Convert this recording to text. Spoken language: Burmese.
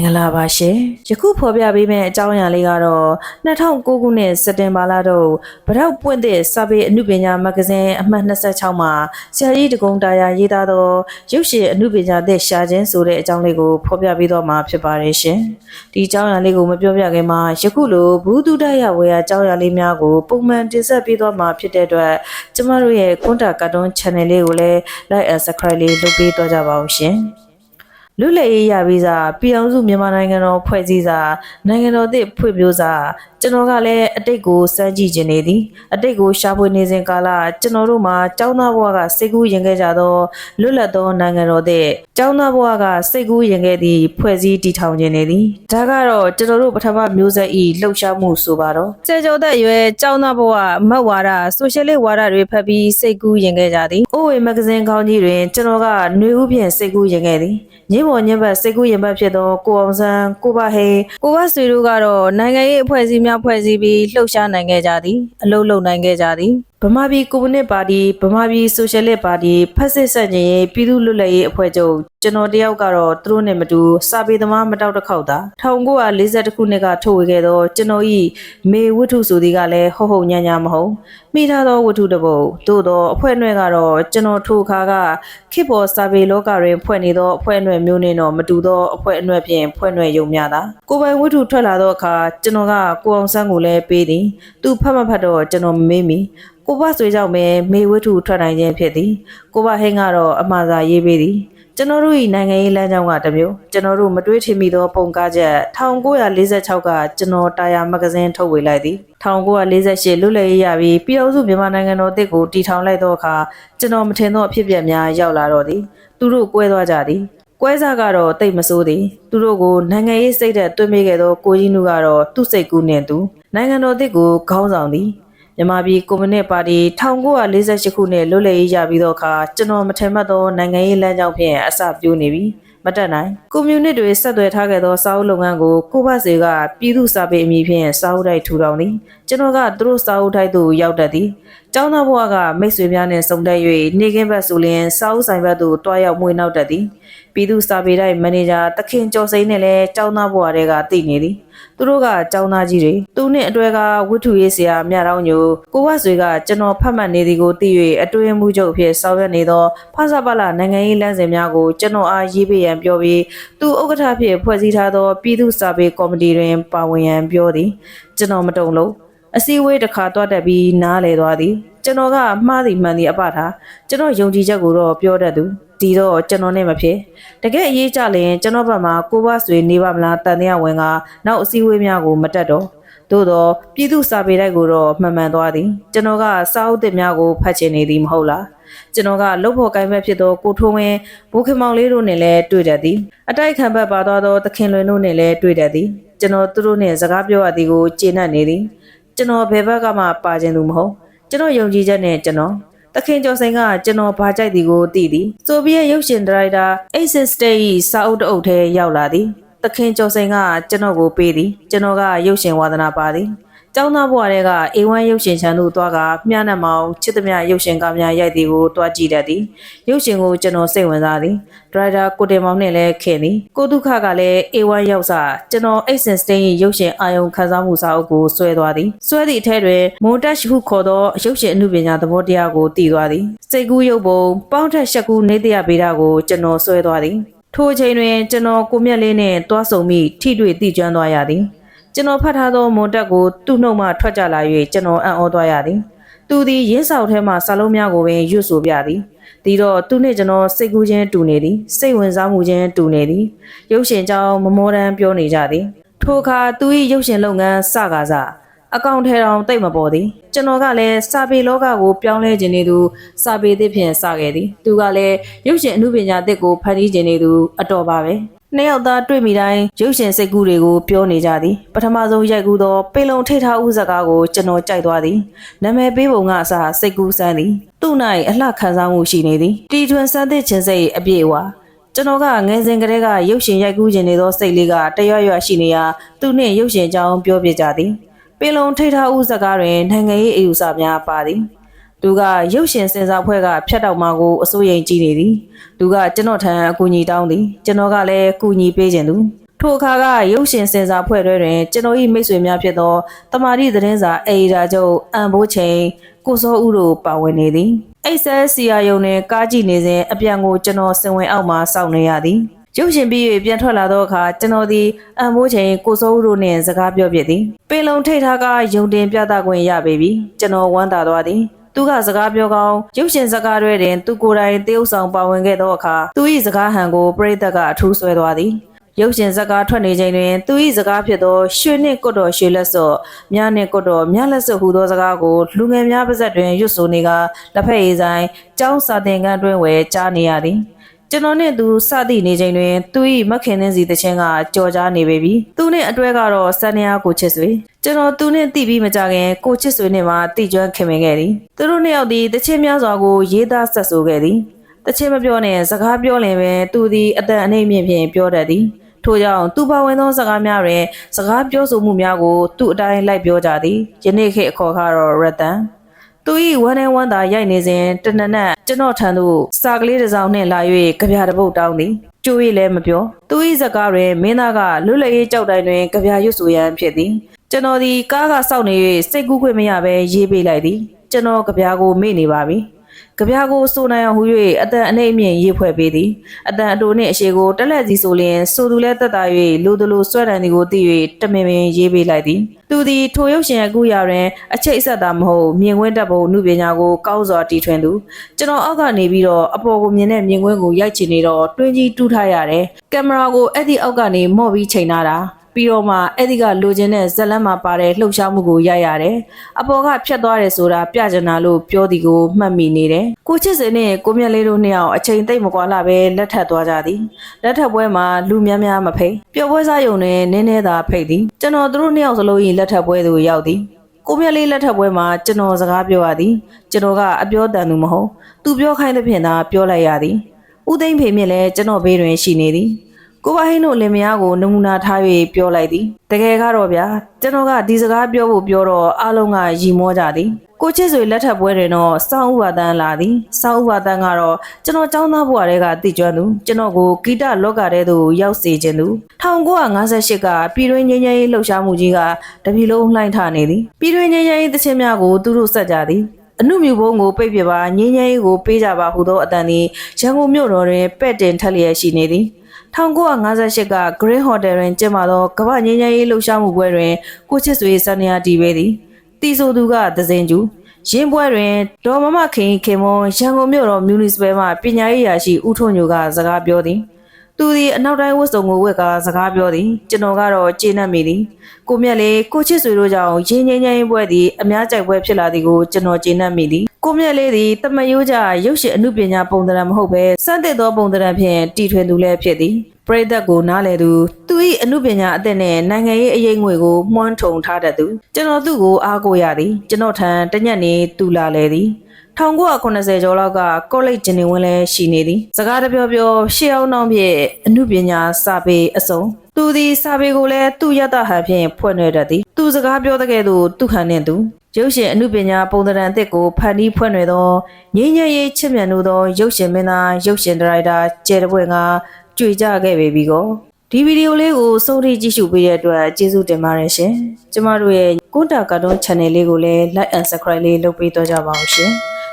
င်္ဂလာပါရှင်ယခုဖော်ပြပေးမယ့်အကြောင်းအရာလေးကတော့2009ခုနှစ်စက်တင်ဘာလတော့ဗရောက်ပွင့်တဲ့စာပေအမှုပညာမဂ္ဂဇင်းအမှတ်26မှာဆရာကြီးတကုံတာယာရေးသားသောရုပ်ရှင်အမှုပညာသစ်ရှာခြင်းဆိုတဲ့အကြောင်းလေးကိုဖော်ပြပေးတော့မှာဖြစ်ပါတယ်ရှင်ဒီအကြောင်းအရာလေးကိုမပြောပြခင်မှာယခုလိုဘူးတုဒရဝေယအကြောင်းအရာလေးများကိုပုံမှန်တင်ဆက်ပေးတော့မှာဖြစ်တဲ့အတွက်ကျမတို့ရဲ့ကွန်တာကာတွန်း channel လေးကိုလည်း like and subscribe လေးလုပ်ပေးတော့ကြပါအောင်ရှင် လူလေရေးရပြီးစားပြည်အောင်စုမြန်မာနိုင်ငံတော်ဖွဲ့စည်းစာနိုင်ငံတော်သစ်ဖွံ့ဖြိုးစာကျွန်တော်ကလည်းအတိတ်ကိုစမ်းကြည့်ခြင်းနေသည်အတိတ်ကိုရှာဖွေနေစဉ်ကာလကျွန်တော်တို့မှာចောင်းသားဘဝကစိတ်ကူးရင်ခဲ့ကြသောလွတ်လပ်သောနိုင်ငံတော်သစ်ចောင်းသားဘဝကစိတ်ကူးရင်ခဲ့သည့်ဖွဲ့စည်းတည်ထောင်ခြင်းနေသည်ဒါကတော့ကျွန်တော်တို့ပထမမျိုးဆက်ဤလှုပ်ရှားမှုဆိုပါတော့စေကျော်သက်ရွယ်ចောင်းသားဘဝမတ်ဝါဒဆိုရှယ်လစ်ဝါဒတွေဖတ်ပြီးစိတ်ကူးရင်ခဲ့ကြသည်အိုဝေမဂ္ဂဇင်းခေါင်းကြီးတွင်ကျွန်တော်ကຫນွေဥဖြင့်စိတ်ကူးရင်ခဲ့သည် ညင်ပေါ်ညင်ဘက်စိတ်ကူးရင်ဘက်ဖြစ်သောကိုအောင်ဆန်းကိုဘဟိကိုဘဆွေတို့ကတော့နိုင်ငံရေးအဖွဲ့အစည်းများဖွဲ့စည်းပြီးလှုပ်ရှားနိုင်ခဲ့ကြသည်အလုပ်လုပ်နိုင်ခဲ့ကြသည် ဗမာပြည်ကွန်မြူနစ်ပါတီဗမာပြည်ဆိုရှယ်လစ်ပါတီဖက်စစ်ဆက်ခြင်းရေးပြည်သူ့လွတ်လပ်ရေးအဖွဲ့ချုပ်ကျွန်တော်တယောက်ကတော့သူတို့နဲ့မတူစာပေသမားမတောက်တစ်ခေါက်သာ1940ခုနှစ်ကထုတ်ဝေခဲ့သောကျွန်တော်ဤမေဝတ္ထုဆိုသည်ကလည်းဟုတ်ဟုတ်ညံ့ညံ့မဟုတ်မိထားသောဝတ္ထုတစ်ပုဒ်သို့သောအဖွဲ့အနှဲ့ကတော့ကျွန်တော်ထိုအခါကခေတ်ပေါ်စာပေလောကတွင်ဖွဲ့နေသောအဖွဲ့အနှဲ့မျိုးနှင့်တော့မတူသောအဖွဲ့အနှဲ့ဖြင့်ဖွဲ့နှဲ့ယုံများသာကိုယ်ပိုင်ဝတ္ထုထွက်လာသောအခါကျွန်တော်ကကိုအောင်ဆန်းကိုလည်းပေးသည်သူဖတ်မဖတ်တော့ကျွန်တော်မမေးမီ ကိုဘဆွေကြောင့်ပဲမေဝတ္ထုထွက်နိုင်ခြင်းဖြစ်သည်ကိုဘဟင်းကတော့အမှားစာရေးပေးသည်ကျွန်တော်တို့၏နိုင်ငံရေးလမ်းကြောင်းကတစ်မျိုးကျွန်တော်တို့မတွေးထင်မိသောပုံကားချက်1946ကကျွန်တော်တာယာမဂ္ဂဇင်းထုတ်ဝေလိုက်သည်1948လွတ်လပ်ရေးရပြီးပြည်တော်စုမြန်မာနိုင်ငံတော်တစ်ကိုတည်ထောင်လိုက်သောအခါကျွန်တော်မထင်သောအဖြစ်အပျက်များရောက်လာတော့သည်သူတို့ကွဲသွားကြသည်ကွဲစားကတော့တိတ်မဆိုးသည်သူတို့ကိုနိုင်ငံရေးစိတ်သက်တွင်းမိခဲ့သောကိုကြီးနုကတော့သူ့စိတ်ကူးနှင့်သူနိုင်ငံတော်တစ်ကိုခေါင်းဆောင်သည် မြန်မာပြည်ကွန်မြူနစ်ပါတီ1948ခုနှစ်လွတ်လပ်ရေးရပြီးတော့အခါကျွန်တော်မထင်မှတ်သောနိုင်ငံရေးလမ်းကြောင်းဖြင့်အစပြိုးနေပြီမတက်နိုင်ကွန်မြူနစ်တွေဆက်သွယ်ထားခဲ့သောစာအုပ်လုပ်ငန်းကိုကိုဘစေကပြည်သူစာပေအမည်ဖြင့်စာအုပ်တိုက်ထူထောင်သည်ကျွန်တော်ကသူတို့စာအုပ်တိုက်သို့ရောက်တတ်သည်ကျောင်းသားဘဝကမိတ်ဆွေများနှင့်စုံတက်၍နေကင်းဘက်ဆိုလျင်စာအုပ်ဆိုင်ဘက်သို့တွားရောက်မွေနောက်တတ်သည် ပြည်သူစာပေတိုက်မန်နေဂျာတခင်ကျော်စိန်နှင့်လည်းကျောင်းသားဘဝတည်းကတည်နေသည်သူတို့ကကျောင်းသားကြီးတွေသူနဲ့အတွဲကဝတ္ထုရေးဆရာမြတောင်းညိုကိုဝဆွေကကျွန်တော်ဖတ်မှတ်နေသည်ကိုသိ၍အတွင်းမှုချုပ်ဖြစ်ဆောင်ရွက်နေသောဖဆပလနိုင်ငံရေးလမ်းစဉ်များကိုကျွန်တော်အားရေးပေးရန်ပြောပြီးသူဥက္ကဋ္ဌဖြစ်ဖွဲ့စည်းထားသောပြည်သူ့စာပေကော်မတီတွင်ပါဝင်ရန်ပြောသည်ကျွန်တော်မတုံလို့အစည်းအဝေးတစ်ခါတွားတက်ပြီးနားလည်သွားသည် ကျွန်တော်ကမှားသည်မှန်သည်အပထားကျွန်တော်ယုံကြည်ချက်ကိုတော့ပြောတတ်သူဒီတော့ကျွန်တော်နဲ့မဖြစ်တကယ်အရေးကြရင်ကျွန်တော်ဘက်မှာကိုဘဆွေနေပါမလားတန်တရားဝင်ကနောက်အစည်းအဝေးများကိုမတက်တော့သို့တော့ပြည်သူစာပေတိုက်ကိုတော့မှန်မှန်သွားသည်ကျွန်တော်ကစာအုပ်သစ်များကိုဖတ်ချင်နေသည်မဟုတ်လားကျွန်တော်ကလှုပ်ဖို့ကိုင်းဘက်ဖြစ်သောကိုထုံးဝင်းဘိုးခင်မောင်လေးတို့နဲ့လည်းတွေ့တတ်သည်အတိုက်ခံဘက်ပါသွားသောသခင်လွင်တို့နဲ့လည်းတွေ့တတ်သည်ကျွန်တော်သူတို့နဲ့စကားပြောရသည်ကိုကျေနပ်နေသည်ကျွန်တော်ဘယ်ဘက်ကမှပါခြင်းသူမဟုတ် ကျွန်တော်ယုံကြည်ချက်နဲ့ကျွန်တော်တခင်ကျော်စိန်ကကျွန်တော်ဘာကြိုက်သည်ကိုသိသည်ဆိုဗီယက်ရုပ်ရှင်ဒါရိုက်တာအိတ်စစ်စတေး၏စာအုပ်တအုပ်ထဲရောက်လာသည်တခင်ကျော်စိန်ကကျွန်တော်ကိုပေးသည်ကျွန်တော်ကရုပ်ရှင်ဝါသနာပါသည် ကျောင်းသားဘဝတည်းကအေဝမ်းရုပ်ရှင်ချန်သို့သွားကမြနှံမောင်ချစ်သမျှရုပ်ရှင်ကားများရိုက်သည်ကိုတွားကြည့်တတ်သည်ရုပ်ရှင်ကိုကျွန်တော်စိတ်ဝင်စားသည်ဒရိုက်တာကိုတင်မောင်နဲ့လည်းခင်သည်ကိုဒုက္ခကလည်းအေဝမ်းရောက်စားကျွန်တော်အိတ်စင်စတိန်၏ရုပ်ရှင်အာယုံခန်းစားမှုစာအုပ်ကိုဆွဲသွားသည်ဆွဲသည့်အထက်တွင်မွန်တက်ရှ်ဟုခေါ်သောရုပ်ရှင်အမှုပညာသဘောတရားကိုတည်သွားသည်စိတ်ကူးရုပ်ပုံပေါင်းထက်ရှက်ကူးနေတရားဗေဒကိုကျွန်တော်ဆွဲသွားသည်ထိုအချိန်တွင်ကျွန်တော်ကိုမြက်လေးနှင့်တွားဆုံမိထိတွေ့တည်ကျွမ်းသွားရသည် ကျွန်တော်ဖတ်ထားသောမွန်တက်ကိုသူ့နှုတ်မှထွက်ကြလာ၍ကျွန်တော်အံ့ဩသွားရသည်သူသည်ရင်းဆောက်ထဲမှစာလုံးများကိုပင်ရွတ်ဆိုပြသည်ဒီတော့သူနှင့်ကျွန်တော်စိတ်ကူးခြင်းတူနေသည်စိတ်ဝင်စားမှုခြင်းတူနေသည်ရုပ်ရှင်ကြောင့်မမောတမ်းပြောနေကြသည်ထိုအခါသူ၏ရုပ်ရှင်လုပ်ငန်းစကားစားအကောင့်ထဲတော်တိတ်မပေါ်သည်ကျွန်တော်ကလည်းစာပေလောကကိုပြောင်းလဲခြင်းနေသူစာပေသစ်ဖြင့်စခဲ့သည်သူကလည်းရုပ်ရှင်အမှုပညာသစ်ကိုဖန်တီးခြင်းနေသူအတော်ပါပဲ နှစ်ယောက်သားတွေ့မိတိုင်းရုပ်ရှင်စိတ်ကူးတွေကိုပြောနေကြသည်ပထမဆုံးရိုက်ကူးသောပေလုံထိတ်ထားဥစကားကိုကျွန်တော်ကြိုက်သွားသည်နာမည်ပေးပုံကအစားစိတ်ကူးစမ်းသည်သူ့၌အလှခံစားမှုရှိနေသည်တီထွင်စမ်းသစ်ခြင်းစိတ်အပြည့်အဝကျွန်တော်ကငယ်စဉ်ကတည်းကရုပ်ရှင်ရိုက်ကူးခြင်းနေသောစိတ်လေးကတရွရွရှိနေရာသူနှင့်ရုပ်ရှင်အကြောင်းပြောပြကြသည်ပင်လုံထိတ်ထားဥစကားတွင်နိုင်ငံရေးအယူဆများပါသည် သူကရုပ်ရှင်စင်စားဖွဲ့ကဖြတ်တောက်မှာကိုအစိုးရိမ်ကြည့်နေသည်သူကကျွန်တော်ထံအကူအညီတောင်းသည်ကျွန်တော်ကလည်းအကူအညီပေးခြင်းသူထိုအခါကရုပ်ရှင်စင်စာဖွဲ့တွဲတွင်ကျွန်တော်၏မိတ်ဆွေများဖြစ်သောတမာတိသတင်းစာအေဒီတာချုပ်အန်ဘိုးချိန်ကိုစောဦးတို့ပါဝင်နေသည်အိတ်ဆဲစီယာယုံနှင့်ကားကြည့်နေစဉ်အပြန်ကိုကျွန်တော်စင်ဝင်အောက်မှစောင့်နေရသည်ရုပ်ရှင်ပြီး၍ပြန်ထွက်လာသောအခါကျွန်တော်သည်အန်ဘိုးချိန်ကိုစောဦးတို့နှင့်စကားပြောပြသည်ပင်လုံထိတ်ထားကယုံတင်ပြသခွင့်ရပေပြီကျွန်တော်ဝမ်းသာသွားသည် သူကစကားပြောကောင်းရုပ်ရှင်စကားတွေတွင်သူကိုယ်တိုင်တရုပ်ဆောင်ပါဝင်ခဲ့သောအခါသူ၏စကားဟန်ကိုပရိသတ်ကအထူးဆွဲသွားသည်ရုပ်ရှင်စကားထွက်နေချိန်တွင်သူ၏စကားဖြစ်သောရွှေနှင့်ကွတ်တော်ရွှေလက်စော့မြနှင့်ကွတ်တော်မြလက်စော့ဟူသောစကားကိုလူငယ်များပါးစပ်တွင်ရွတ်ဆိုနေကလက်ဖက်ရည်ဆိုင်ကျောင်းစာသင်ခန်းတွင်ဝယ်ကြားနေရသည် ကျွန်တော်နဲ့သူစသည့်နေချိန်တွင်သူ၏မခင်နှင်းစီတခြင်းကကြော်ကြားနေပေပြီ။သူနဲ့အတွဲကတော့စန္ဒယာကိုချစ်ဆွေ။ကျွန်တော်သူနဲ့တိပြီးမကြခင်ကိုချစ်ဆွေနဲ့မှတိကျွမ်းခင်မင်ခဲ့သည်။သူတို့နှစ်ယောက်သည်တခြင်းများစွာကိုရေးသားဆက်ဆိုခဲ့သည်။တခြင်းမပြောနဲ့စကားပြောလင်ပဲသူသည်အတန်အနှိမ့်မြင့်ဖြင့်ပြောတတ်သည်။ထို့ကြောင့်သူပါဝင်သောစကားများတွင်စကားပြောဆိုမှုများကိုသူ့အတိုင်းလိုက်ပြောကြသည်။ယနေ့ခေတ်အခေါ်ကတော့ရတန်။ သူ၏ဝမ်းနဲ့ဝမ်းသာရိုက်နေစဉ်တနနက်ကျွန်တော်ထံသို့စာကလေးတစ်စောင်နှင့်လာ၍ကြပြတစ်ပုတ်တောင်းသည်ကျိုး၏လည်းမပြောသူ၏စကားတွင်မင်းသားကလွတ်လပ်ရေးကြောက်တိုင်းတွင်ကြပြရွတ်ဆိုရန်ဖြစ်သည်ကျွန်တော်သည်ကားကစောင့်နေ၍စိတ်ကူးခွင့်မရဘဲရေးပေးလိုက်သည်ကျွန်တော်ကြပြကိုမေ့နေပါပြီ ကြပြကိုစိုးနိုင်အောင်ဟူ၍အတန်အနေအမြင့်ရေးဖွဲ့ပေးသည်အတန်အတူနှင့်အရှိကိုတက်လက်စီဆိုလျင်ဆိုသူလဲတက်တာ၍လူတလူဆွဲတန်သည်ကိုသိ၍တမင်ပင်ရေးပေးလိုက်သည်သူသည်ထိုရုပ်ရှင်အခုရာတွင်အချိတ်အဆက်သာမဟုတ်မြင်ကွင်းတပ်ပုံမှုပညာကိုကောင်းစွာတီထွင်သူကျွန်တော်အောက်ကနေပြီးတော့အပေါ်ကိုမြင်တဲ့မြင်ကွင်းကိုရိုက်ချင်နေတော့တွင်းကြီးတူးထားရတယ်ကင်မရာကိုအဲ့ဒီအောက်ကနေမော့ပြီးချိန်ထားတာ ပြီးတော့မှအဲ့ဒီကလိုချင်တဲ့ဇက်လန်းမှာပါတဲ့လှုပ်ရှားမှုကိုရိုက်ရတယ်။အပေါ်ကဖြတ်သွားတယ်ဆိုတာပြကြနာလို့ပြောသည်ကိုမှတ်မိနေတယ်။ကိုချစ်စင်နဲ့ကိုမြတ်လေးတို့နှစ်ယောက်အချိန်သိမ့်မကွာလာပဲလက်ထပ်သွားကြသည်။လက်ထပ်ပွဲမှာလူများများမဖိတ်ပျော်ပွဲစားရုံနဲ့နည်းနည်းသာဖိတ်သည်။ကျွန်တော်တို့နှစ်ယောက်စလုံး၏လက်ထပ်ပွဲသို့ရောက်သည်။ကိုမြတ်လေးလက်ထပ်ပွဲမှာကျွန်တော်စကားပြောရသည်။ကျွန်တော်ကအပြောတန်သူမဟုတ်။သူပြောခိုင်းတဲ့ဖြင့်သာပြောလိုက်ရသည်။ဦးသိမ့်ဖေမြင့်လည်းကျွန်တော်ဘေးတွင်ရှိနေသည်။ ကိုပါဟင်းတို့လင်မယားကိုနမူနာထား၍ပြောလိုက်သည်တကယ်ကတော့ဗျာကျွန်တော်ကဒီစကားပြောဖို့ပြောတော့အားလုံးကရီမောကြသည်ကိုချစ်ဆွေလက်ထပ်ပွဲတွင်တော့စောင်းဥပါဒန်းလာသည်စောင်းဥပါဒန်းကတော့ကျွန်တော်ចောင်းသားဘွားတွေကတည်ကျွမ်းသူကျွန်တော်ကိုဂီတလောကထဲသို့ရောက်စေခြင်းသူ1958ကပြည်တွင်းငင်းငယ်ရေးလှုပ်ရှားမှုကြီးကတပြည်လုံးလှိုင်းထနေသည်ပြည်တွင်းငင်းငယ်ရေးသချင်းများကိုသူတို့ဆက်ကြသည်အနုမြူဘုံကိုပိတ်ပြပါငင်းငယ်ရေးကိုပေးကြပါဟုသောအတန်သည်ရန်ကုန်မြို့တော်တွင်ပဲ့တင်ထက်လျက်ရှိနေသည် 1958က Green Hotel တွင်ကျင်းပသောကမ္ဘာငင်းငယ်ရေးလှုပ်ရှားမှုပွဲတွင်ကိုချစ်ဆွေစနေယာတီပဲသည်တီဆိုသူကသဇင်ကျူရင်းပွဲတွင်ဒေါ်မမခင်ခင်မွန်ရန်ကုန်မြို့တော်မြူနီစပယ်မှပညာရေးရာရှိဦးထွန်းညိုကစကားပြောသည် သူသည်အနောက်တိုင်းဝတ်စုံကိုဝတ်ကာစကားပြောသည်ကျွန်တော်ကတော့ကျေနပ်မိသည်ကိုမြက်လေးကိုချစ်ဆွေတို့ကြောင့်ရင်းငင်းငင်းပွဲသည်အများကြိုက်ပွဲဖြစ်လာသည်ကိုကျွန်တော်ကျေနပ်မိသည်ကိုမြက်လေးသည်တမယိုးကြရုပ်ရှင်အမှုပညာပုံသဏ္ဍာန်မဟုတ်ဘဲစတဲ့သောပုံသဏ္ဍာန်ဖြင့်တီထွင်သူလည်းဖြစ်သည်ပရိသတ်ကိုနားလေသူသူ၏အမှုပညာအသစ်နှင့်နိုင်ငံရေးအရေးငွေကိုမွှမ်းထုံထားတတ်သူကျွန်တော်သူ့ကိုအားကိုးရသည်ကျွန်တော်ထံတညက်နေတူလာလေသည် 1980ကျော်လောက်ကကောလိပ်ကျင်းနေဝင်လဲရှိနေသည်စကားတပြောပြောရှေ့အောင်နှောင်းဖြင့်အမှုပညာစာပေအစုံသူသည်စာပေကိုလည်းသူ့ရတဟန်ဖြင့်ဖွင့်နေတတ်သည်သူစကားပြောတဲ့ကဲ့သို့သူဟန်နှင့်သူရုပ်ရှင်အမှုပညာပုံသဏ္ဍာန်အသစ်ကိုဖန်တီးဖွင့်နေသောငင်းညံ့ရေးချစ်မြတ်လို့သောရုပ်ရှင်မင်းသားရုပ်ရှင်ဒါရိုက်တာကျယ်တပွဲကကြွေကြခဲ့ပေပြီကောဒီဗီဒီယိုလေးကိုစိုးရိမ်ကြည့်ရှုပေးတဲ့အတွက်ကျေးဇူးတင်ပါတယ်ရှင်ကျမတို့ရဲ့ကွန်တာကာတွန်း channel လေးကိုလည်း like and subscribe လေးလုပ်ပေးတော့ကြပါအောင်ရှင်